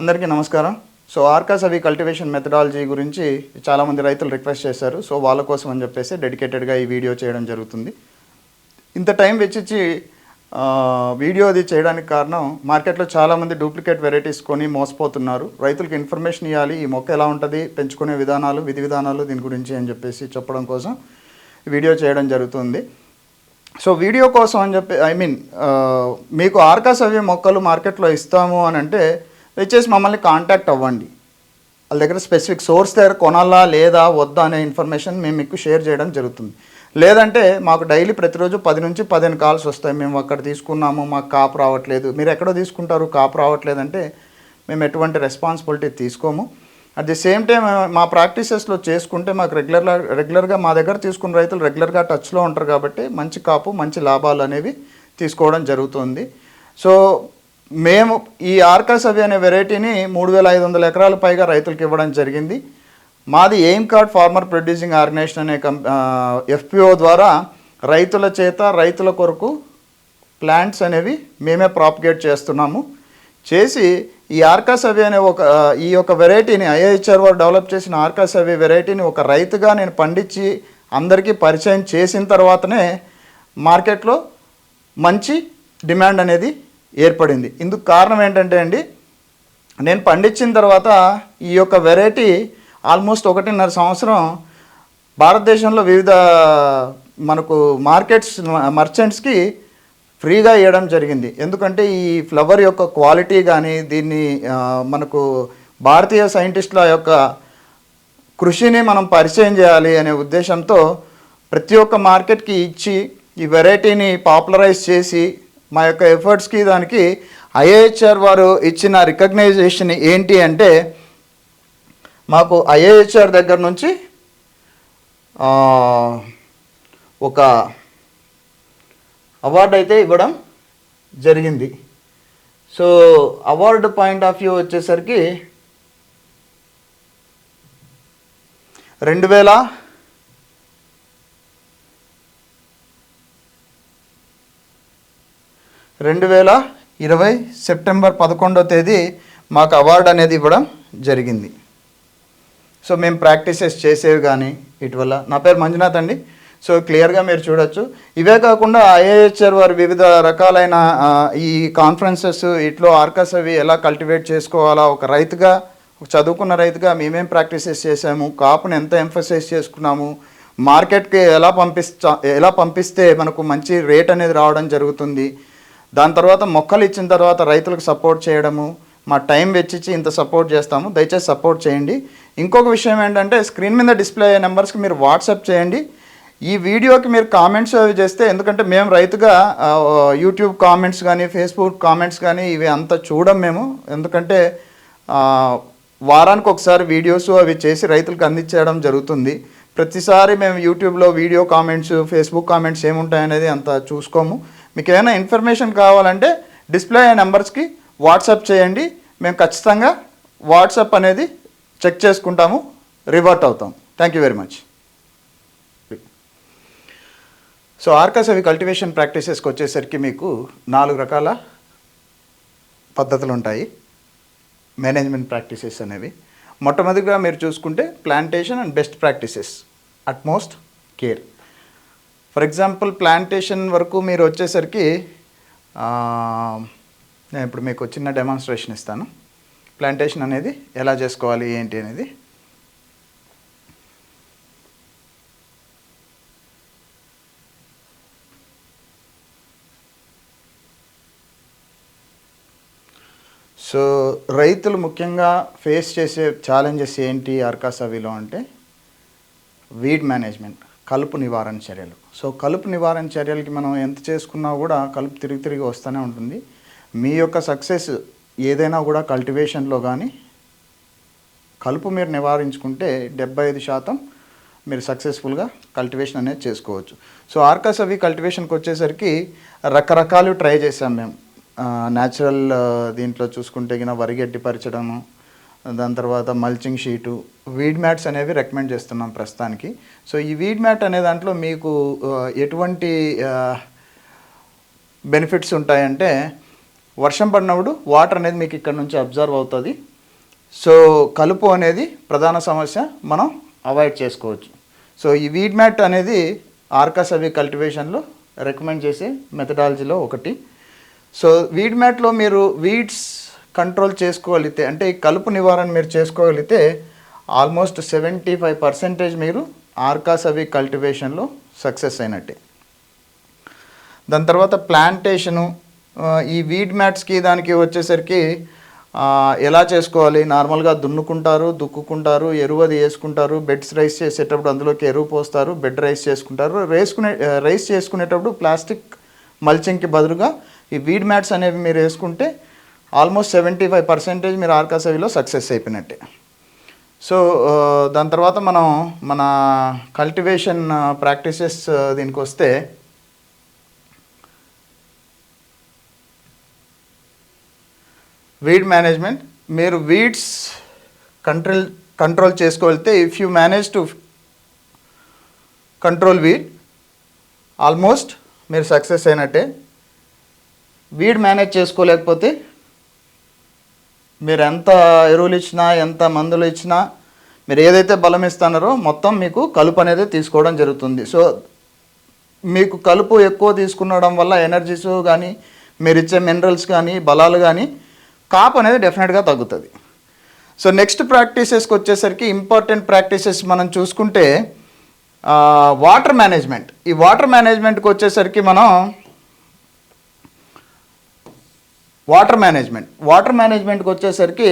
అందరికీ నమస్కారం. సో ఆర్కాస్ అవి కల్టివేషన్ మెథడాలజీ గురించి చాలామంది రైతులు రిక్వెస్ట్ చేశారు. సో వాళ్ళ కోసం అని చెప్పేసి డెడికేటెడ్గా ఈ వీడియో చేయడం జరుగుతుంది. ఇంత టైం వెచ్చిచ్చి వీడియో అది చేయడానికి కారణం మార్కెట్లో చాలామంది డూప్లికేట్ వెరైటీస్ కొని మోసపోతున్నారు. రైతులకు ఇన్ఫర్మేషన్ ఇవ్వాలి ఈ మొక్క ఎలా ఉంటుంది? పెంచుకునే విధానాలు విధి విధానాలు దీని గురించి అని చెప్పేసి చెప్పడం కోసం వీడియో చేయడం జరుగుతుంది. సో వీడియో కోసం అని చెప్పి ఐ మీన్ మీకు ఆర్కాస్ అవి మొక్కలు మార్కెట్లో ఇస్తాము అని అంటే దయచేసి మమ్మల్ని కాంటాక్ట్ అవ్వండి. వాళ్ళ దగ్గర స్పెసిఫిక్ సోర్స్ దగ్గర కొనాలా లేదా వద్దా అనే ఇన్ఫర్మేషన్ మేము మీకు షేర్ చేయడం జరుగుతుంది. లేదంటే మాకు డైలీ ప్రతిరోజు పది నుంచి పదిహేను కాల్స్ వస్తాయి. మేము అక్కడ తీసుకున్నాము మాకు కాపు రావట్లేదు. మీరు ఎక్కడో తీసుకుంటారు కాపు రావట్లేదంటే మేము ఎటువంటి రెస్పాన్సిబిలిటీ తీసుకోము. అట్ ది సేమ్ టైం మా ప్రాక్టీసెస్లో చేసుకుంటే మాకు రెగ్యులర్ రెగ్యులర్గా మా దగ్గర తీసుకున్న రైతులు రెగ్యులర్గా టచ్లో ఉంటారు కాబట్టి మంచి కాపు మంచి లాభాలు అనేవి తీసుకోవడం జరుగుతుంది. సో మేము ఈ ఆర్కాసవి అనే వెరైటీని మూడు వేల ఐదు వందల ఎకరాల పైగా రైతులకు ఇవ్వడం జరిగింది. మాది aim card farmer producing organization అనే కం ఎఫ్పిఓ ద్వారా రైతుల చేత రైతుల కొరకు ప్లాంట్స్ అనేవి మేమే ప్రాపగేట్ చేస్తున్నాము. చేసి ఈ ఆర్కాసవి అనే ఒక ఈ యొక్క వెరైటీని ఐఐహెచ్ఆర్ వారు డెవలప్ చేసిన ఆర్కాసవి వెరైటీని ఒక రైతుగా నేను పండించి అందరికీ పరిచయం చేసిన తర్వాతనే మార్కెట్లో మంచి డిమాండ్ అనేది ఏర్పడింది. ఇందుకు కారణం ఏంటంటే అండి నేను పండించిన తర్వాత ఈ యొక్క వెరైటీ ఆల్మోస్ట్ ఒకటిన్నర సంవత్సరం భారతదేశంలో వివిధ మనకు మార్కెట్స్ మర్చెంట్స్కి ఫ్రీగా ఇవ్వడం జరిగింది. ఎందుకంటే ఈ ఫ్లవర్ యొక్క క్వాలిటీ కానీ దీన్ని మనకు భారతీయ సైంటిస్టుల యొక్క కృషిని మనం పరిచయం చేయాలి అనే ఉద్దేశంతో ప్రతి ఒక్క మార్కెట్కి ఇచ్చి ఈ వెరైటీని పాపులరైజ్ చేసి మా యొక్క ఎఫర్ట్స్కి దానికి ఐఏహెచ్ఆర్ వారు ఇచ్చిన రికగ్నైజేషన్ ఏంటి అంటే మాకు ఐఏహెచ్ఆర్ దగ్గర నుంచి ఒక అవార్డు అయితే ఇవ్వడం జరిగింది. So award point of view వచ్చేసరికి రెండు వేల రెండు వేల ఇరవై సెప్టెంబర్ పదకొండో తేదీ మాకు అవార్డు అనేది ఇవ్వడం జరిగింది. సో మేము ప్రాక్టీసెస్ చేసేవి కానీ ఇటీవల. నా పేరు మంజునాథ్ అండి. సో క్లియర్గా మీరు చూడొచ్చు. ఇవే కాకుండా ఐఏహెచ్ఆర్ వారు వివిధ రకాలైన ఈ కాన్ఫరెన్సెస్ ఇట్లో ఆర్కస్ అవి ఎలా కల్టివేట్ చేసుకోవాలా ఒక రైతుగా ఒక చదువుకున్న రైతుగా మేమేం ప్రాక్టీసెస్ చేసాము కాపును ఎంత ఎంఫసైజ్ చేసుకున్నాము మార్కెట్కి ఎలా పంపిస్తా ఎలా పంపిస్తే మనకు మంచి రేట్ అనేది రావడం జరుగుతుంది దాని తర్వాత మొక్కలు ఇచ్చిన తర్వాత రైతులకు సపోర్ట్ చేయడము మా టైం వెచ్చిచ్చి ఇంత సపోర్ట్ చేస్తాము దయచేసి సపోర్ట్ చేయండి. ఇంకొక విషయం ఏంటంటే స్క్రీన్ మీద డిస్ప్లే అయ్యే నెంబర్స్కి మీరు వాట్సాప్ చేయండి. ఈ వీడియోకి మీరు కామెంట్స్ అవి చేస్తే ఎందుకంటే మేము రైతుగా యూట్యూబ్ కామెంట్స్ కానీ ఫేస్బుక్ కామెంట్స్ కానీ ఇవి అంతా చూడం మేము. ఎందుకంటే వారానికి ఒకసారి వీడియోస్ అవి చేసి రైతులకు అందించడం జరుగుతుంది. ప్రతిసారి మేము యూట్యూబ్లో వీడియో కామెంట్స్ ఫేస్బుక్ కామెంట్స్ ఏముంటాయనేది అంత చూసుకోము. మీకు ఏమైనా ఇన్ఫర్మేషన్ కావాలంటే డిస్ప్లే అయ్యే నెంబర్స్కి వాట్సాప్ చేయండి. మేము ఖచ్చితంగా వాట్సాప్ అనేది చెక్ చేసుకుంటాము రివర్ట్ అవుతాం. Thank you very much so ఆర్కాస్ అవి కల్టివేషన్ ప్రాక్టీసెస్కి వచ్చేసరికి మీకు నాలుగు రకాల పద్ధతులు ఉంటాయి మేనేజ్మెంట్ ప్రాక్టీసెస్ అనేవి. మొట్టమొదటిగా మీరు చూసుకుంటే plantation and best practices. Utmost care. For example plantation వరకు మీరు వచ్చేసరికి నేను ఇప్పుడు మీకు చిన్న డెమాన్స్ట్రేషన్ ఇస్తాను. ప్లాంటేషన్ అనేది ఎలా చేసుకోవాలి ఏంటి అనేది. సో రైతులు ముఖ్యంగా ఫేస్ చేసే ఛాలెంజెస్ ఏంటి అర్కాసవిలో అంటే వీడ్ మేనేజ్మెంట్ కలుపు నివారణ చర్యలు. సో కలుపు నివారణ చర్యలకి మనం ఎంత చేసుకున్నా కూడా కలుపు తిరిగి తిరిగి వస్తూనే ఉంటుంది. మీ యొక్క సక్సెస్ ఏదైనా కూడా కల్టివేషన్లో కానీ కలుపు మీరు నివారించుకుంటే డెబ్బై ఐదు శాతం మీరు సక్సెస్ఫుల్గా కల్టివేషన్ అనేది చేసుకోవచ్చు. సో ఆర్కాస్ అవి కల్టివేషన్కి వచ్చేసరికి రకరకాలు ట్రై చేసాం మేము. న్యాచురల్ దీంట్లో చూసుకుంటే కింద వరిగడ్డి పరచడము దాని తర్వాత మల్చింగ్ షీటు వీడ్ మ్యాట్స్ అనేవి రికమెండ్ చేస్తున్నాం ప్రస్తుతానికి. సో ఈ వీడ్ మ్యాట్ అనే దాంట్లో మీకు ఎటువంటి బెనిఫిట్స్ ఉంటాయంటే వర్షం పడినప్పుడు వాటర్ అనేది మీకు ఇక్కడ నుంచి అబ్జర్వ్ అవుతుంది. సో కలుపు అనేది ప్రధాన సమస్య మనం అవాయిడ్ చేసుకోవచ్చు. సో ఈ వీడ్ మ్యాట్ అనేది ఆర్కాస్ అవి కల్టివేషన్లో రికమెండ్ చేసే మెథడాలజీలో ఒకటి. సో వీడ్ మ్యాట్లో మీరు వీడ్స్ కంట్రోల్ చేసుకోగలిగితే అంటే ఈ కలుపు నివారణ మీరు చేసుకోగలిగితే ఆల్మోస్ట్ సెవెంటీ ఫైవ్ పర్సెంటేజ్ మీరు ఆర్కాస్ అవి కల్టివేషన్లో సక్సెస్ అయినట్టే. దాని తర్వాత ప్లాంటేషను ఈ వీడ్ మ్యాట్స్కి దానికి వచ్చేసరికి ఎలా చేసుకోవాలి? నార్మల్గా దున్నుకుంటారు దుక్కుకుంటారు ఎరువు అది వేసుకుంటారు బెడ్స్ రైస్ చేసేటప్పుడు అందులోకి ఎరువు పోస్తారు బెడ్ రైస్ చేసుకుంటారు. రేసుకునే రైస్ చేసుకునేటప్పుడు ప్లాస్టిక్ మల్చింగ్కి బదులుగా ఈ వీడ్ మ్యాట్స్ అనేవి మీరు వేసుకుంటే ఆల్మోస్ట్ సెవెంటీ ఫైవ్ పర్సెంటేజ్ మీరు ఆర్కాసవిలో సక్సెస్ అయిపోయినట్టే. సో దాని తర్వాత మనం మన కల్టివేషన్ ప్రాక్టీసెస్ దీనికి వస్తే వీడ్ మేనేజ్మెంట్ మీరు వీడ్స్ కంట్రోల్ కంట్రోల్ చేసుకోగలిగితే if you manage to control weed almost మీరు సక్సెస్ అయినట్టే. వీడ్ మేనేజ్ చేసుకోలేకపోతే మీరు ఎంత ఎరువులు ఇచ్చినా ఎంత మందులు ఇచ్చినా మీరు ఏదైతే బలం ఇస్తున్నారో మొత్తం మీకు కలుపు అనేది తీసుకోవడం జరుగుతుంది. సో మీకు కలుపు ఎక్కువ తీసుకునడం వల్ల ఎనర్జీస్ కానీ మీరు ఇచ్చే మినరల్స్ కానీ బలాలు కానీ కాపు అనేది డెఫినెట్గా తగ్గుతుంది. సో నెక్స్ట్ ప్రాక్టీసెస్కి వచ్చేసరికి ఇంపార్టెంట్ ప్రాక్టీసెస్ మనం చూసుకుంటే వాటర్ మేనేజ్మెంట్. ఈ వాటర్ మేనేజ్మెంట్కి వచ్చేసరికి మనం వాటర్ మేనేజ్మెంట్. వాటర్ మేనేజ్మెంట్కి వచ్చేసరికి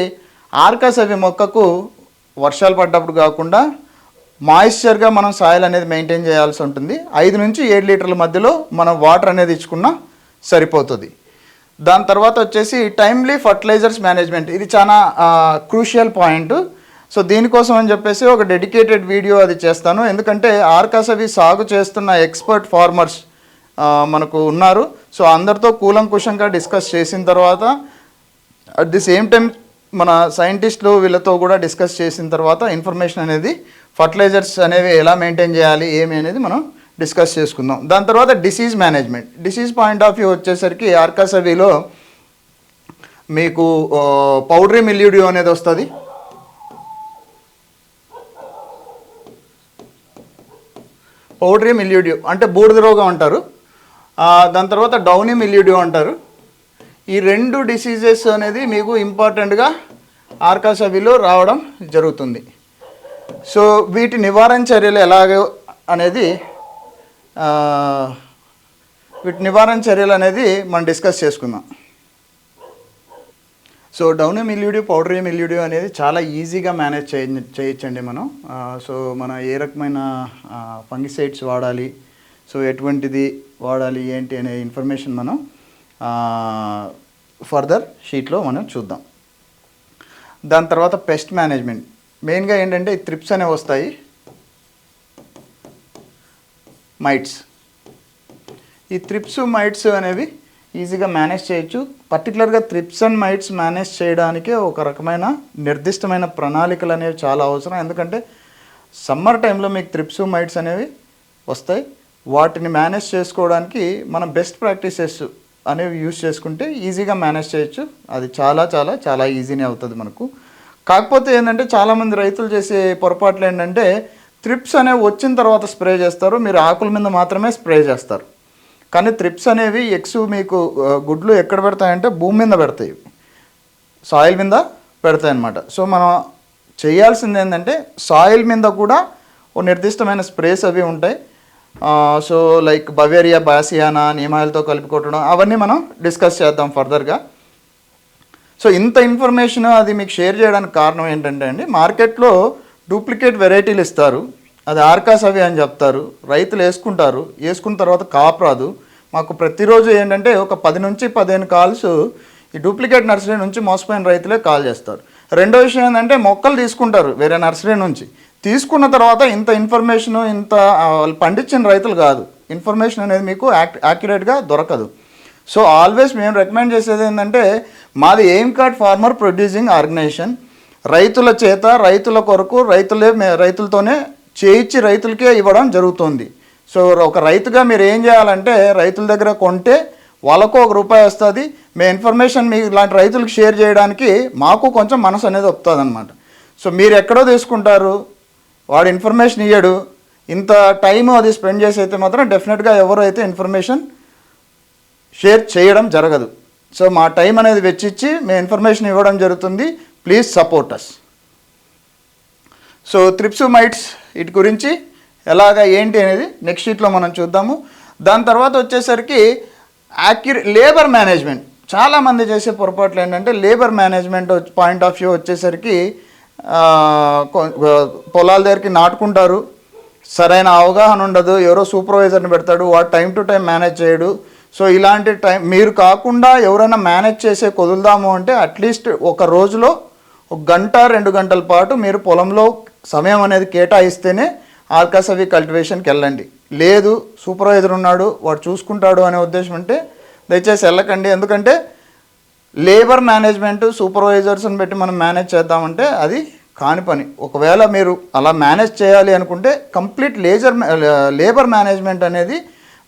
ఆర్కాసవి మొక్కకు వర్షాలు పడ్డప్పుడు కాకుండా మాయిశ్చర్గా మనం సాయిల్ అనేది మెయింటైన్ చేయాల్సి ఉంటుంది. ఐదు నుంచి ఏడు లీటర్ల మధ్యలో మనం వాటర్ అనేది ఇచ్చుకున్నా సరిపోతుంది. దాని తర్వాత వచ్చేసి టైమ్లీ ఫర్టిలైజర్స్ మేనేజ్మెంట్. ఇది చాలా క్రూషియల్ పాయింట్. సో దీనికోసం అని చెప్పేసి ఒక డెడికేటెడ్ వీడియో అది చేస్తాను. ఎందుకంటే ఆర్కాసవి సాగు చేస్తున్న ఎక్స్పర్ట్ ఫార్మర్స్ మనకు ఉన్నారు. సో అందరితో కూలంకుషంగా డిస్కస్ చేసిన తర్వాత అట్ ది సేమ్ టైం మన సైంటిస్టులు వీళ్ళతో కూడా డిస్కస్ చేసిన తర్వాత ఇన్ఫర్మేషన్ అనేది ఫర్టిలైజర్స్ అనేవి ఎలా మెయింటైన్ చేయాలి ఏమి అనేది మనం డిస్కస్ చేసుకుందాం. దాని తర్వాత disease management. Disease point of view వచ్చేసరికి ఆర్కాసవీలో మీకు పౌడరీ మిల్యూడియో అనేది వస్తుంది. పౌడరీ మిల్యూడియో అంటే బూడిద రోగం అంటారు. దాని తర్వాత డౌనీ మిల్యూడియో అంటారు. ఈ రెండు డిసీజెస్ అనేది మీకు ఇంపార్టెంట్గా ఆర్కాసవిలో రావడం జరుగుతుంది. సో వీటి నివారణ చర్యలు ఎలాగో అనేది వీటి నివారణ చర్యలు అనేది మనం డిస్కస్ చేసుకుందాం. So downy mildew powdery mildew అనేది చాలా ఈజీగా మేనేజ్ చేయ చేయొచ్చండి మనం. సో మన ఏ రకమైన ఫంగిసైడ్స్ వాడాలి సో ఎటువంటిది వాడాలి ఏంటి అనే ఇన్ఫర్మేషన్ మనం ఫర్దర్ షీట్లో మనం చూద్దాం. దాని తర్వాత పెస్ట్ మేనేజ్మెంట్ మెయిన్గా ఏంటంటే ఈ త్రిప్స్ అనేవి వస్తాయి. మైట్స్ ఈ త్రిప్స్ మైట్స్ అనేవి ఈజీగా మేనేజ్ చేయొచ్చు. పర్టికులర్గా త్రిప్స్ అండ్ మైట్స్ మేనేజ్ చేయడానికే ఒక రకమైన నిర్దిష్టమైన ప్రణాళికలు అనేవి చాలా అవసరం. ఎందుకంటే సమ్మర్ టైంలో మీకు త్రిప్స్ మైట్స్ అనేవి వస్తాయి. వాటిని మేనేజ్ చేసుకోవడానికి మనం బెస్ట్ ప్రాక్టీసెస్ అనేవి యూజ్ చేసుకుంటే ఈజీగా మేనేజ్ చేయొచ్చు. అది చాలా చాలా చాలా ఈజీనే అవుతుంది మనకు. కాకపోతే ఏంటంటే చాలామంది రైతులు చేసే పొరపాట్లు ఏంటంటే త్రిప్స్ అనేవి వచ్చిన తర్వాత స్ప్రే చేస్తారు మీరు ఆకుల మీద మాత్రమే స్ప్రే చేస్తారు. కానీ త్రిప్స్ అనేవి ఎక్స్ మీకు గుడ్లు ఎక్కడ పెడతాయంటే భూమి మీద పెడతాయి. సాయిల్ మీద పెడతాయి అన్నమాట సో మనం చేయాల్సింది ఏంటంటే సాయిల్ మీద కూడా ఓ నిర్దిష్టమైన స్ప్రేస్ అవి ఉంటాయి. సో లైక్ బవేరియా బాసియానా నియమాలతో కలిపి కొట్టడం అవన్నీ మనం డిస్కస్ చేద్దాం ఫర్దర్గా సో ఇంత ఇన్ఫర్మేషన్ అది మీకు షేర్ చేయడానికి కారణం ఏంటంటే అండి మార్కెట్లో డూప్లికేట్ వెరైటీలు ఇస్తారు. అది ఆర్కాస్ అవి అని చెప్తారు. రైతులు వేసుకుంటారు. వేసుకున్న తర్వాత కాపు రాదు. మాకు ప్రతిరోజు ఏంటంటే ఒక పది నుంచి పదిహేను కాల్స్ ఈ డూప్లికేట్ నర్సరీ నుంచి మోసపోయిన రైతులే కాల్ చేస్తారు. రెండో విషయం ఏంటంటే మొక్కలు తీసుకుంటారు వేరే నర్సరీ నుంచి. తీసుకున్న తర్వాత ఇంత ఇన్ఫర్మేషన్ ఇంత వాళ్ళు పండించిన రైతులు కాదు. ఇన్ఫర్మేషన్ అనేది మీకు యాక్ యాక్యురేట్గా దొరకదు. సో ఆల్వేస్ మేము రికమెండ్ చేసేది ఏంటంటే మాది aim card farmer producing organization రైతుల చేత రైతుల కొరకు రైతులే మే- రైతులతోనే చేయించి రైతులకే ఇవ్వడం జరుగుతుంది. సో ఒక రైతుగా మీరు ఏం చేయాలంటే రైతుల దగ్గర కొంటే వాళ్ళకు ఒక రూపాయి వస్తుంది. మీ ఇన్ఫర్మేషన్ మీ ఇలాంటి రైతులకు షేర్ చేయడానికి మాకు కొంచెం మనసు అనేది వస్తుంది అనమాట సో మీరు ఎక్కడో తీసుకుంటారు వాడు ఇన్ఫర్మేషన్ ఇయ్యాడు. ఇంత టైం అది స్పెండ్ చేసి అయితే మాత్రం డెఫినెట్గా ఎవరైతే ఇన్ఫర్మేషన్ షేర్ చేయడం జరగదు. సో మా టైం అనేది వెచ్చిచ్చి మేము ఇన్ఫర్మేషన్ ఇవ్వడం జరుగుతుంది. Please support us so mites వీటి గురించి ఎలాగ ఏంటి అనేది నెక్స్ట్ షీట్లో మనం చూద్దాము. దాని తర్వాత వచ్చేసరికి యాక్యురే లేబర్ మేనేజ్మెంట్ చాలామంది చేసే పొరపాట్లు ఏంటంటే labour management point of view వచ్చేసరికి పొలాల దగ్గరికి నాటుకుంటారు. సరైన అవగాహన ఉండదు. ఎవరో సూపర్వైజర్ని పెడతాడు. వాడు టైం టు టైం మేనేజ్ చేయడు. సో ఇలాంటి టైం మీరు కాకుండా ఎవరైనా మేనేజ్ చేసే కుదులుదాము అంటే అట్లీస్ట్ ఒక రోజులో ఒక గంట రెండు గంటల పాటు మీరు పొలంలో సమయం అనేది కేటాయిస్తేనే ఆర్కాసవి కల్టివేషన్కి వెళ్ళండి. లేదు సూపర్వైజర్ ఉన్నాడు వాడు చూసుకుంటాడు అనే ఉద్దేశం అంటే దయచేసి వెళ్ళకండి. ఎందుకంటే లేబర్ మేనేజ్మెంట్ సూపర్వైజర్స్ని పెట్టి మనం మేనేజ్ చేద్దామంటే అది కాని పని. ఒకవేళ మీరు అలా మేనేజ్ చేయాలి అనుకుంటే కంప్లీట్ లేజర్ లేబర్ మేనేజ్మెంట్ అనేది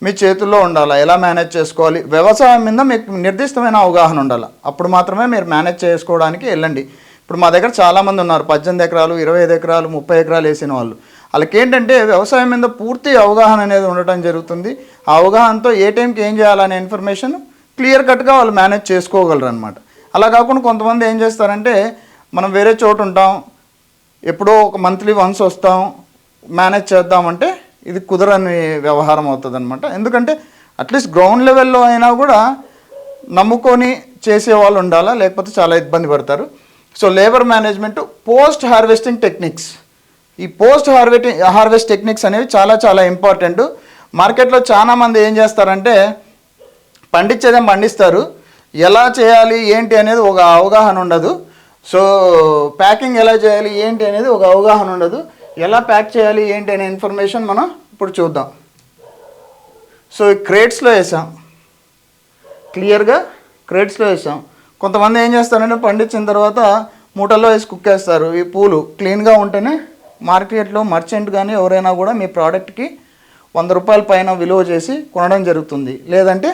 మీ చేతుల్లో ఉండాలి? ఎలా మేనేజ్ చేసుకోవాలి? వ్యవసాయం మీద మీకు నిర్దిష్టమైన అవగాహన ఉండాలి? అప్పుడు మాత్రమే మీరు మేనేజ్ చేసుకోవడానికి వెళ్ళండి. ఇప్పుడు మా దగ్గర చాలామంది ఉన్నారు. పద్దెనిమిది ఎకరాలు ఇరవై ఐదు ఎకరాలు ముప్పై ఎకరాలు వేసిన వాళ్ళు. వాళ్ళకి ఏంటంటే వ్యవసాయం మీద పూర్తి అవగాహన అనేది ఉండటం జరుగుతుంది. ఆ అవగాహనతో ఏ టైంకి ఏం చేయాలనే ఇన్ఫర్మేషన్ క్లియర్ కట్గా వాళ్ళు మేనేజ్ చేసుకోగలరు అనమాట అలా కాకుండా కొంతమంది ఏం చేస్తారంటే మనం వేరే చోటు ఉంటాం ఎప్పుడో ఒక మంత్లీ వన్స్ వస్తాం మేనేజ్ చేద్దామంటే ఇది కుదరని వ్యవహారం అవుతుంది అనమాట ఎందుకంటే అట్లీస్ట్ గ్రౌండ్ లెవెల్లో అయినా కూడా నమ్ముకొని చేసే వాళ్ళు ఉండాలా లేకపోతే చాలా ఇబ్బంది పడతారు. So labour management post harvesting techniques. ఈ పోస్ట్ హార్వెస్టింగ్ హార్వెస్ట్ టెక్నిక్స్ అనేవి చాలా చాలా ఇంపార్టెంట్. మార్కెట్లో చాలా మంది ఏం చేస్తారంటే పండించేదే పండిస్తారు. ఎలా చేయాలి ఏంటి అనేది ఒక అవగాహన ఉండదు. సో ప్యాకింగ్ ఎలా చేయాలి ఏంటి అనేది ఒక అవగాహన ఉండదు. ఎలా ప్యాక్ చేయాలి ఏంటి అనే ఇన్ఫర్మేషన్ మనం ఇప్పుడు చూద్దాం. సో ఈ క్రేట్స్లో వేసాం. క్లియర్గా క్రేట్స్లో వేసాం. కొంతమంది ఏం చేస్తారంటే పండించిన తర్వాత మూటల్లో వేసి కుక్కేస్తారు ఈ పూలు క్లీన్గా ఉంటేనే మార్కెట్లో మర్చెంట్ కానీ ఎవరైనా కూడా మీ ప్రోడక్ట్కి వంద రూపాయల పైన విలువ చేసి కొనడం జరుగుతుంది. లేదంటే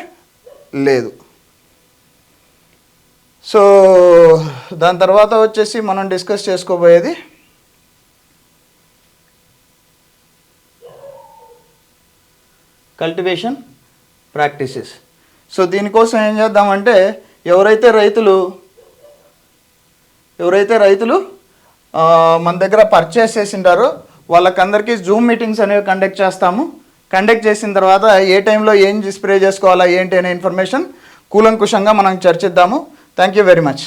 లేదు. సో దాని తర్వాత వచ్చేసి మనం డిస్కస్ చేసుకోబోయేది కల్టివేషన్ ప్రాక్టీసెస్. సో దీనికోసం ఏం చేద్దామంటే ఎవరైతే రైతులు ఎవరైతే రైతులు మన దగ్గర పర్చేస్ చేసింటారో వాళ్ళకందరికీ జూమ్ మీటింగ్స్ అనేవి కండక్ట్ చేస్తాము. కండక్ట్ చేసిన తర్వాత ఏ టైంలో ఏం స్ప్రే చేసుకోవాలా ఏంటి అనే ఇన్ఫర్మేషన్ కూలంకుషంగా మనం చర్చిద్దాము. Thank you very much